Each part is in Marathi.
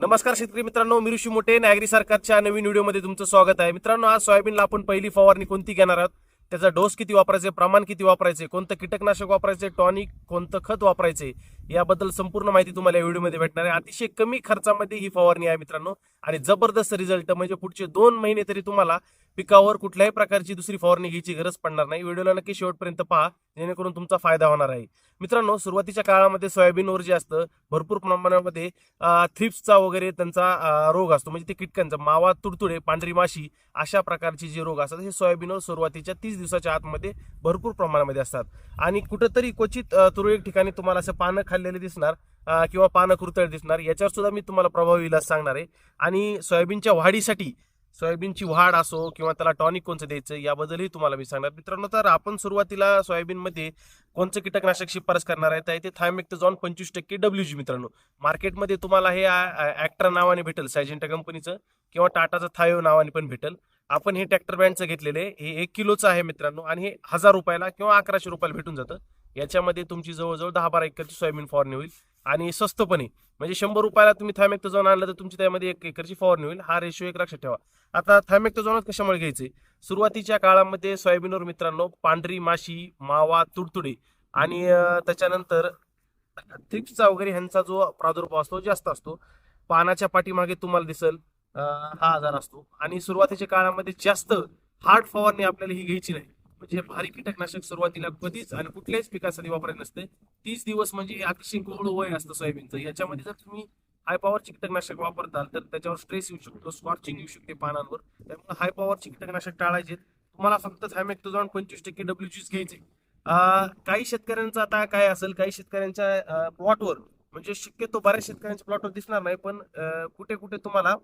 नमस्कार शेतकरी मित्रांनो मी ऋषी मोठे. नागरी सरकारच्या नवीन व्हिडिओमध्ये तुमचं स्वागत आहे. मित्रांनो आज सोयाबीनला आपण पहिली फवारणी कोणती घेणार आहोत? त्याचा डोस किती वापरायचे? प्रमाण किती वापरायचे? कोणतं कीटकनाशक वापरायचे? टॉनिक कोणतं खत वापरायचे? याबद्दल संपूर्ण माहिती तुम्हाला या व्हिडिओमध्ये भेटणार आहे. अतिशय कमी खर्चामध्ये ही फवारणी आहे मित्रांनो. आणि जबरदस्त रिझल्ट म्हणजे पुढचे दोन महिने तरी तुम्हाला पिकावर कुठल्याही प्रकारची दुसरी फवारणी घ्यायची गरज पडणार नाही. व्हिडिओला नक्की शेवटपर्यंत पहा जेणेकरून तुमचा फायदा होणार आहे. मित्रांनो सुरुवातीच्या काळामध्ये सोयाबीनवर जे असतं भरपूर प्रमाणामध्ये थ्रिप्सचा वगैरे त्यांचा रोग असतो. म्हणजे ते किटकांचा मावा तुडतुडे पांढरी माशी अशा प्रकारचे जे रोग असतात हे सोयाबीनवर सुरुवातीच्या तीस दिवसाच्या आतमध्ये भरपूर प्रमाणामध्ये असतात. आणि कुठंतरी क्वचित तुरळक ठिकाणी तुम्हाला असं पानं खाल्लेले दिसणार किंवा पानं कुरतळ दिसणार याच्यावर सुद्धा मी तुम्हाला प्रभावी इलाज सांगणार आहे. आणि सोयाबीनच्या वाढीसाठी सोयाबीनची वाढ असो किंवा त्याला टॉनिक कोणचं द्यायचं याबद्दलही तुम्हाला मी सांगणार. मित्रांनो तर आपण सुरुवातीला सोयाबीनमध्ये कोणचं कीटकनाशक शिफारस करणार आहे तर ते थायमेक्टझॉन पंचवीस टक्के डब्ल्यू जी मित्रांनो. मार्केटमध्ये तुम्हाला हे ऍक्ट्रा नावाने भेटेल सायजेंटा कंपनीचं किंवा टाटाचं थायो नावाने पण भेटेल. आपण हे ट्रॅक्टर ब्रँडचं घेतलेले हे एक किलोचं आहे मित्रांनो आणि हे हजार रुपयाला किंवा अकराशे रुपयाला भेटून जातं. याच्यामध्ये तुमची जवळजवळ दहा बारा एकरची सोयाबीन फॉरनी होईल. आणि स्वस्तपणे. म्हणजे शंभर रुपयाला तुम्ही थायमेक्टझॉन आणलं तर तुमची त्यामध्ये एक एकरची फवारणी होईल. हा रेशो एक लक्षात ठेवा. आता थायमेक्टझॉनच कशामुळे घ्यायचे? सुरुवातीच्या काळामध्ये सोयाबीनवर मित्रांनो पांढरी माशी मावा तुडतुडे आणि त्याच्यानंतर थ्रिप्सचा वगैरे ह्यांचा जो प्रादुर्भाव असतो जास्त असतो. पानाच्या पाठीमागे तुम्हाला दिसल हा आजार असतो. आणि सुरुवातीच्या काळामध्ये जास्त हार्ड फवारणी आपल्याला ही घ्यायची नाही. म्हणजे भारी कीटकनाशक सुरुवातीला कधीच आणि कुठल्याच पिकासाठी वापरायचं नसते. तीस दिवस म्हणजे अतिशय कोवळं वय असतं सोयाबीनचं. याच्यामध्ये जर तुम्ही हाय पॉवरचे कीटकनाशक वापरताल तर त्याच्यावर स्ट्रेस येऊ शकतो स्कॉर्चिंग येऊ शकते पानांवर. त्यामुळे हाय पॉवरचे कीटकनाशक टाळायचे. तुम्हाला फक्त थायमेक्टोझॉन पंचवीस टक्के डब्ल्यूचीच घ्यायचे. काही शेतकऱ्यांचं आता काय असेल काही शेतकऱ्यांच्या प्लॉटवर म्हणजे शक्यतो बऱ्याच शेतकऱ्यांच्या प्लॉटवर दिसणार नाही पण कुठे कुठे तुम्हाला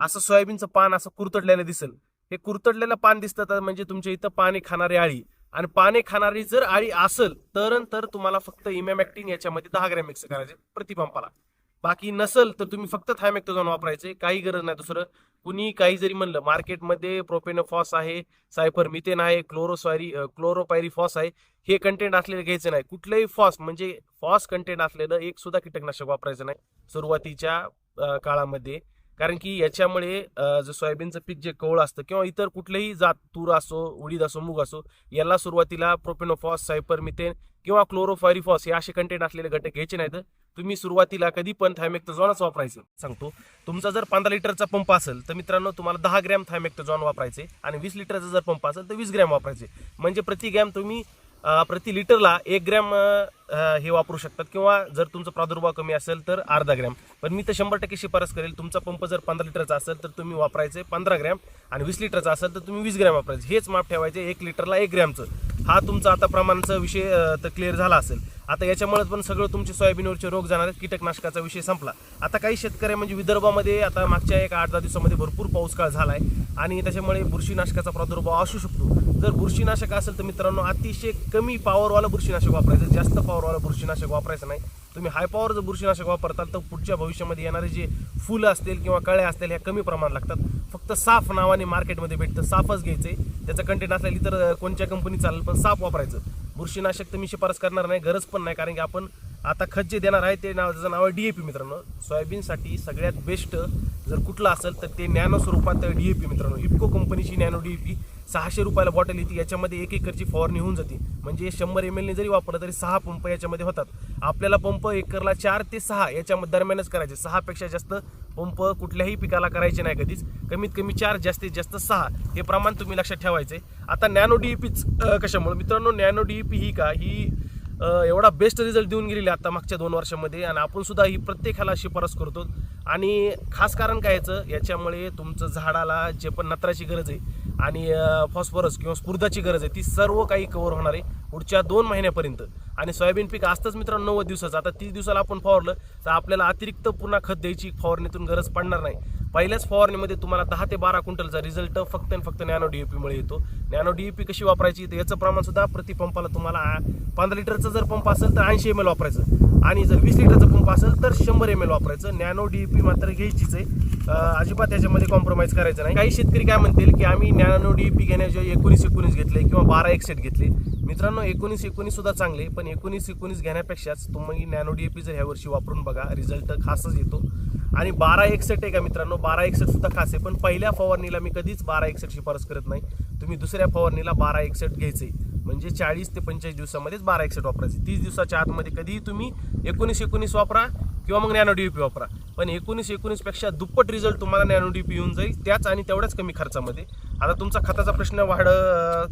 असं सोयाबीनचं पान असं कुरतडलेलं दिसेल. हे कुरतडलेलं पान दिसतं म्हणजे तुमच्या इथं पाणी खाणारी आळी. आणि पाने खाणारी जर आळी असेल तर तर तुम्हाला फक्त इमॅमॅक्टिन याच्यामध्ये दहा ग्रॅम मिक्स करायचे प्रतिपंपाला. बाकी नसेल तर तुम्ही फक्त थायमॅक्टोझॉन वापरायचे काही गरज नाही. दुसरं कुणी काही जरी म्हणलं मार्केटमध्ये प्रोपेनोफॉस आहे सायफर मिथेन आहे क्लोरोस्वायरी क्लोरोपायरी फॉस आहे हे कंटेंट असलेलं घ्यायचं नाही. कुठलंही फॉस म्हणजे फॉस कंटेंट असलेलं एक सुद्धा कीटकनाशक वापरायचं नाही. सुरुवातीच्या काळामध्ये कारण की याच्यामुळे जे सोयाबीनचं पीक जे कवळ असतं किंवा इतर कुठलेही जात तूर असो उडीद असो मूग असो याला सुरुवातीला प्रोपेनोफॉस सायपर मिथेन किंवा क्लोरोफायरिफॉस हे असे कंटेंट असलेले घटक घ्यायचे नाहीत. तुम्ही सुरुवातीला कधी पण थायमेक्टोझॉनच वापरायचं. सांगतो तुमचा जर पंधरा लिटरचा पंप असेल तर मित्रांनो तुम्हाला दहा ग्रॅम थायमेक्टोझॉन वापरायचे आणि वीस लिटरचा जर पंप असेल तर वीस ग्रॅम वापरायचे. म्हणजे प्रति ग्रॅम तुम्ही प्रति लिटरला एक ग्रॅम हे वापरू शकतात. किंवा जर तुमचा प्रादुर्भाव कमी असेल तर अर्धा ग्रॅम. पण मी तर शंभर टक्के शिफारस करेल. तुमचा पंप जर पंधरा लिटरचा असेल तर तुम्ही वापरायचे पंधरा ग्रॅम. आणि वीस लिटरचा असेल तर तुम्ही वीस ग्रॅम वापरायचे. हेच माप ठेवायचे एक लिटरला एक ग्रॅमचं. हा तुमचा आता प्रमाणाचा विषय तर क्लिअर झाला असेल. आता याच्यामुळे पण सगळं तुमचे सोयाबीनवरचे रोग जाणार आहेत कीटकनाशकाचा विषय संपला. आता काही शेतकरी म्हणजे विदर्भामध्ये आता मागच्या एक आठ दहा दिवसामध्ये भरपूर पाऊस काळ झाला आहे आणि त्याच्यामुळे बुरशीनाशकाचा प्रादुर्भाव असू शकतो. जर बुरशीनाशक असेल तर मित्रांनो अतिशय कमी पॉवरवाला बुरशीनाशक वापरायचं जास्त पॉवरवाला बुरशीनाशक वापरायचं नाही. तुम्ही हाय पॉवर जर बुरशीनाशक वापरताल तर पुढच्या भविष्यामध्ये येणारे जे फुलं असतील किंवा कळ्या असतील ह्या कमी प्रमाणात लागतात. फक्त साफ नावाने मार्केटमध्ये भेटतं साफच आहे त्याचं कंटेंट असलेली तर कोणत्या कंपनी चालेल पण साफ वापरायचं. बुरशीनाशक तर मी शिफारस करणार नाही गरज पण नाही. कारण की आपण आता खत जे देणार आहे ते नाव त्याचं नाव आहे पी मित्रांनो. सोयाबीनसाठी सगळ्यात बेस्ट जर कुठलं असेल तर ते नॅनो स्वरूपात डी ए पी मित्रांनो. इफको कंपनीची नॅनो डी ए पी सहाशे रुपयाला बॉटल येते. याच्यामध्ये एक एकरची फवारणी होऊन जाते. म्हणजे शंभर एम एलने जरी वापरलं तरी सहा पंप याच्यामध्ये होतात. आपल्याला पंप एकरला चार ते सहा याच्या दरम्यानच करायचे. सहापेक्षा जास्त पंप कुठल्याही पिकाला करायचे नाही कधीच. कमीत कमी चार जास्तीत जास्त सहा हे प्रमाण तुम्ही लक्षात ठेवायचे. आता नॅनो डीईपीच कशामुळे? मित्रांनो नॅनो डीईपी ही का? ही एवढा बेस्ट रिझल्ट देऊन गेलेली आता मागच्या दोन वर्षामध्ये आणि आपण सुद्धा ही प्रत्येकाला शिफारस करतो. आणि खास कारण काय याचं? याच्यामुळे तुमचं झाडाला जे पण नत्राची गरज आहे आणि फॉस्फरस किंवा स्फुर्दाची गरज आहे ती सर्व काही कव्हर होणार आहे पुढच्या दोन महिन्यापर्यंत. आणि सोयाबीन पीक असतंच मित्रांनो नव्वद दिवसाचं. आता तीस दिवसाला आपण फवारलं तर आपल्याला अतिरिक्त पुन्हा खत द्यायची फवारणीतून गरज पडणार नाही. पहिल्याच फवारणीमध्ये तुम्हाला दहा ते बारा क्विंटलचा रिझल्ट फक्त आणि फक्त नॅनो डीएपीमुळे येतो. नॅनो डीएपी कशी वापरायची? तर याचं प्रमाणसुद्धा प्रतिपंपाला प्रति पंपाला तुम्हाला पंधरा लिटरचा जर पंप असेल तर ऐंशी एम एल वापरायचं. आणि जर वीस लिटरचं पंप असेल तर शंभर एम एल वापरायचं. नॅनो पी मात्र घ्यायचीच आहे. अजिबात त्याच्यामध्ये कॉम्प्रोमाइज करायचं नाही. काही शेतकरी काय म्हणतील की आम्ही नॅनो डीपी घेण्याचे एकोणीस एकोणीस घेतले किंवा बारा एकसेट घेतले. मित्रांनो एकोणीस एकोणीस सुद्धा चांगले पण एकोणीस एकोणीस घेण्यापेक्षाच तुम्ही नॅनो डीपी जर ह्या वर्षी वापरून बघा रिझल्ट खासच येतो. आणि बारा एकसेट आहे का मित्रांनो? बारा एकसेट सुद्धा खास आहे पण पहिल्या फवारणीला मी कधीच बारा एकसेट शिफारस करत नाही. तुम्ही दुसऱ्या फवारणीला बारा एकसेट घ्यायचे म्हणजे चाळीस ते पंचेचाळीस दिवसामध्येच बारा एकसेट वापरायचे. तीस दिवसाच्या आतमध्ये कधीही तुम्ही एकोणीस एकोणीस वापरा किंवा मग नॅनो डीपी वापरा. पण एकोणीस एकोणीसपेक्षा दुप्पट रिझल्ट तुम्हाला नॅनो डीपी येऊन जाईल त्याच आणि तेवढ्याच कमी खर्चामध्ये. आता तुमचा खताचा प्रश्न वाढ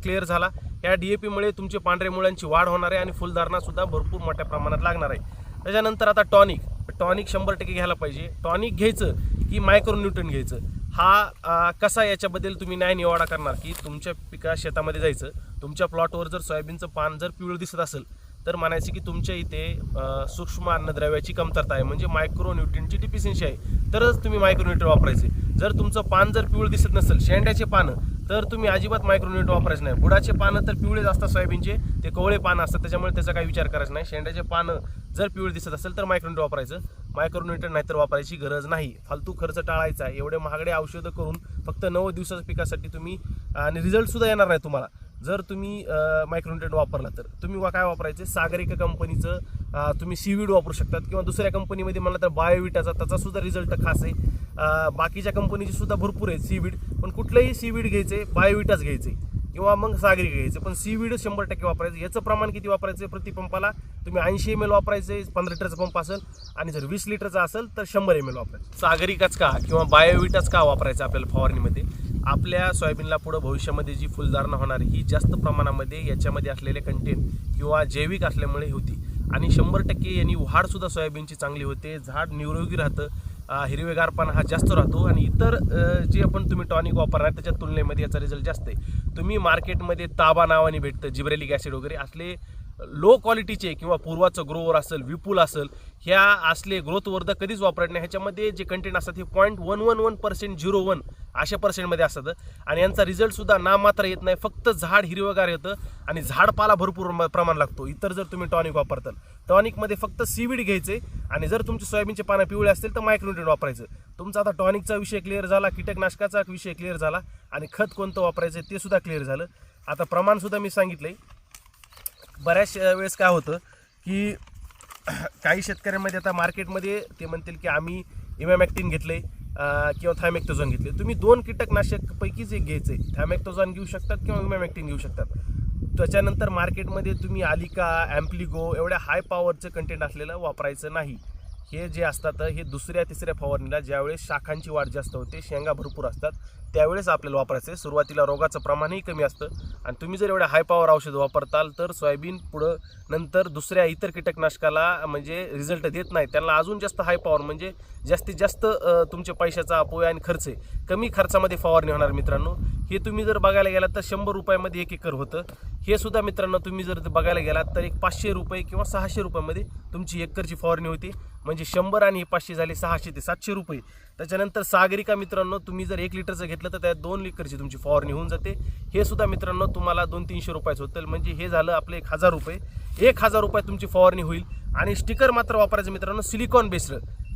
क्लिअर झाला. या डी ए पीमुळे तुमचे पांढरे मुळांची वाढ होणार आहे आणि फुलधारणासुद्धा भरपूर मोठ्या प्रमाणात लागणार आहे. त्याच्यानंतर आता टॉनिक. टॉनिक शंभर टक्के घ्यायला पाहिजे. टॉनिक घ्यायचं की मायक्रो न्यूटन घ्यायचं. हा कसा याच्याबद्दल तुम्ही न्याय निवाडा करणार की तुमच्या पिका शेतामध्ये जायचं तुमच्या प्लॉटवर जर सोयाबीनचं पान जर पिवळं दिसत असेल तर म्हणायचं की तुमच्या इथे सूक्ष्म अन्नद्रव्याची कमतरता आहे म्हणजे मायक्रो न्यूट्रिनची डिफिशियन्सी आहे. तरच तुम्ही मायक्रोन्युट्रिन वापरायचे. जर तुमचं पान जर पिवळं दिसत नसेल शेंड्याचे पानं तर तुम्ही अजिबात मायक्रोन्युट वापरायचं नाही. बुडाचे पानं तर पिवळेच असतात सोयाबीनचे. ते कवळे पानं असतात त्याच्यामुळे त्याचा काही विचार करायचा नाही. शेंड्याचे पानं जर पिवळे दिसत असेल तर मायक्रोन्युट वापरायचं. मायक्रोन्यूटन नाहीतर वापरायची गरज नाही. फालतू खर्च टाळायचा. एवढे महागडे औषधं करून फक्त नऊ दिवसाच्या पिकासाठी तुम्ही आणि रिझल्टसुद्धा येणार नाही तुम्हाला. जर तुम्ही मायक्रोन्युट्रेंट वापरला तर. तुम्ही वा- काय वापरायचे? सागरिका कंपनीचं तुम्ही सीवीड वापरू शकतात किंवा दुसऱ्या कंपनीमध्ये म्हणलं तर बायोविटाचा त्याचा सुद्धा रिझल्ट खास आहे. बाकीच्या कंपनीची सुद्धा भरपूर आहेत सीवीड पण कुठलंही सीवीड घ्यायचे बायोविटाच घ्यायचे किंवा मग सागरी घ्यायचे. पण सीवीड शंभर टक्के वापरायचं. याचं प्रमाण किती वापरायचं? प्रति पंपाला तुम्ही ऐंशी एम एल वापरायचे पंधरा लिटरचा पंप असेल आणि जर वीस लिटरचा असेल तर शंभर एम एल वापरायचं. सागरिकाच का किंवा बायोविटाच का वापरायचं आपल्याला फवारणीमध्ये? आपल्या सोयाबीनला पुढं भविष्यामध्ये जी फुलधारणा होणार ही जास्त प्रमाणामध्ये याच्यामध्ये असलेले कंटेंट किंवा जैविक असल्यामुळे होती. आणि शंभर टक्के यांनी वाढसुद्धा सोयाबीनची चांगली होते. झाड निरोगी राहतं. हिरवेगारपणा हा जास्त राहतो. आणि इतर जे पण तुम्ही टॉनिक वापरणार त्याच्या तुलनेमध्ये याचा रिझल्ट जास्त आहे. तुम्ही मार्केटमध्ये ताबा नावाने भेटतं जिब्रेलिक ॲसिड वगैरे असले लो क्वालिटीचे किंवा पूर्वाचं ग्रोवर असेल विपुल असेल ह्या असले ग्रोथवर्धक कधीच वापरत नाही. ह्याच्यामध्ये जे कंटेंट असतात हे point one one one percent zero one अशा पर्सेंटमध्ये असतात. आणि यांचा रिझल्टसुद्धा नामात्र येत नाही. फक्त झाड हिरवगार येतं आणि झाडपाला भरपूर म- प्रमाण लागतो. इतर जर तुम्ही टॉनिक वापरताल टॉनिकमध्ये फक्त सीवीड घ्यायचे आणि जर तुमचे सोयाबीनचे पानं पिवळे असतील तर मायक्रोन्यूट्रन वापरायचं. तुमचा आता टॉनिकचा विषय क्लिअर झाला कीटकनाशकाचा विषय क्लिअर झाला आणि खत कोणतं वापरायचं ते सुद्धा क्लिअर झालं. आता प्रमाणसुद्धा मी सांगितलं बऱ्याच वेळेस काय होतं की काही शेतकऱ्यांमध्ये आता मार्केटमध्ये ते म्हणतील की आम्ही इमॅमॅक्टिन घेतले किंवा थायमॅक्टोझॉन घेतले तुम्ही दोन कीटकनाशकपैकीच एक घ्यायचे थायमेक्टोझॉन घेऊ शकतात किंवा इमॅमॅक्टिन घेऊ शकतात. त्याच्यानंतर मार्केटमध्ये तुम्ही आलिका ॲम्प्लिगो एवढ्या हाय पॉवरचं कंटेंट असलेलं वापरायचं नाही. हे जे असतात हे दुसऱ्या तिसऱ्या फवारणीला ज्यावेळेस शाखांची वाढ जास्त होते शेंगा भरपूर असतात त्यावेळेस आपल्याला वापरायचं. आहे सुरुवातीला रोगाचं प्रमाणही कमी असतं. आणि तुम्ही जर एवढ्या हाय पॉवर औषध वापरताल तर सोयाबीन पुढं नंतर दुसऱ्या इतर कीटकनाशकाला म्हणजे रिझल्ट देत नाही. त्यांना अजून जास्त हाय पॉवर म्हणजे जास्तीत जास्त तुमच्या पैशाचा अपव्यय आणि खर्च आहे. कमी खर्चामध्ये फवारणी होणार मित्रांनो. हे तुम्ही जर बघायला गेलात तर शंभर रुपयामध्ये एक एकर होतं. हे सुद्धा मित्रांनो तुम्ही जर बघायला गेलात तर एक पाचशे रुपये किंवा सहाशे रुपयामध्ये तुमची एकरची फवारणी होती. म्हणजे शंभर आणि हे पाचशे झाले सहाशे ते सातशे रुपये. त्याच्यानंतर सागरिका मित्रांनो तुम्ही जर एक लिटरचं घेतलं तर त्यात दोन लिटरची तुमची फवारणी होऊन जाते. हे सुद्धा मित्रांनो तुम्हाला दोन तीनशे रुपयाचं होतं. म्हणजे हे झालं आपलं एक हजार रुपये. एक हजार रुपये तुमची फवारणी होईल. आणि स्टिकर मात्र वापरायचं मित्रांनो सिलिकॉन बेस्ड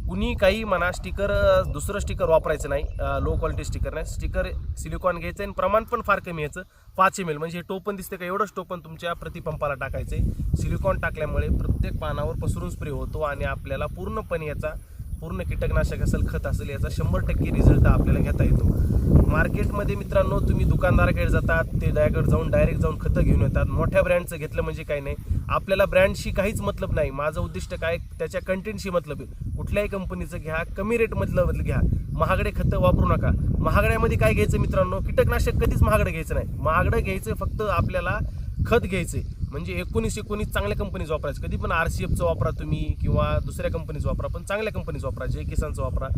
कुणी काही म्हणा स्टिकर दुसरं स्टिकर वापरायचं नाही. लो क्वालिटी स्टिकर नाही. स्टिकर सिलिकॉन घ्यायचं आणि प्रमाण पण फार कमी यायचं. पाच एम एल म्हणजे हे टोपन दिसते का? एवढंच टोपन तुमच्या प्रतिपंपाला टाकायचं आहे सिलिकॉन टाकल्यामुळे प्रत्येक पानावर पसरून स्प्रे होतो आणि आपल्याला पूर्णपणे याचा पूर्ण कीटकनाशक असेल खत असेल याचा शंभर टक्के रिझल्ट आपल्याला घेता येतो. मार्केटमध्ये मित्रांनो तुम्ही दुकानदाराकडे जातात ते डायरेक्ट जाऊन डायरेक्ट जाऊन खतं घेऊन येतात. मोठ्या ब्रँडचं घेतलं म्हणजे काही नाही. आपल्याला ब्रँडशी काहीच मतलब नाही. माझं उद्दिष्ट काय? त्याच्या कंटेंटशी मतलब आहे. कुठल्याही कंपनीचं घ्या कमी रेटमधलं घ्या. महागडे खतं वापरू नका. महागड्यामध्ये काय घ्यायचं मित्रांनो? कीटकनाशक कधीच महागडं घ्यायचं नाही. महागडं घ्यायचं फक्त आपल्याला खत घ्यायचे म्हणजे एकोणीस एकोणीस चांगल्या कंपनीचं वापरायचं. कधी पण आर सी एफचं वापरा तुम्ही किंवा दुसऱ्या कंपनीचं वापरा पण चांगल्या कंपनीचं वापरा जे किसानचं वापरा.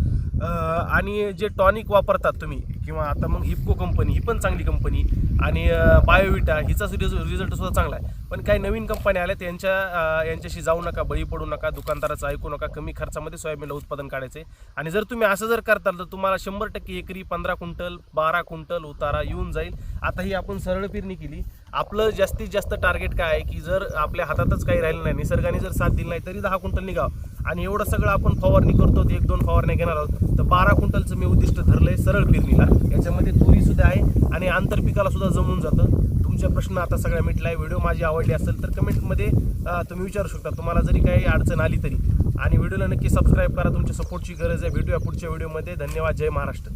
आणि जे टॉनिक वापरतात तुम्ही किंवा आता मग इफको कंपनी ही पण चांगली कंपनी आणि बायोविटा हिचा रिझल्ट सुद्धा चांगला आहे. पण काही नवीन कंपन्या आल्या त्यांच्या यांच्याशी जाऊ नका बळी पडू नका दुकानदाराचं ऐकू नका कमी खर्चामध्ये सोयाबीनला उत्पादन काढायचे. आणि जर तुम्ही असं जर करताल तर तुम्हाला शंभर टक्के एकरी पंधरा क्विंटल बारा क्विंटल उतारा येऊन जाईल. आता ही आपण सरळ पेरणी केली. आपलं जास्तीत जास्त टार्गेट काय आहे की जर आपल्या हातातच काही राहिलं नाही निसर्गाने जर साथ दिली नाही तरी दहा क्विंटल निघावं. आणि एवढं सगळं आपण फवारणी करतो एक दोन फवारण्या घेणार आहोत तर बारा क्विंटलचं मी उद्दिष्ट धरलं आहे सरळ पेरणीला. याच्यामध्ये तुरीसुद्धा आहे आणि आंतरपिकाला सुद्धा जमून जातं. तुमचे प्रश्न आता सगळ्या मिटला व्हिडिओ माझी आवडली असेल तर कमेंटमध्ये तुम्ही विचारू शकता. तुम्हाला जरी काही अडचण आली तरी. आणि व्हिडिओला नक्की सबस्क्राईब करा. तुमच्या सपोर्टची गरज आहे. भेटूया पुढच्या व्हिडिओमध्ये. धन्यवाद. जय महाराष्ट्र.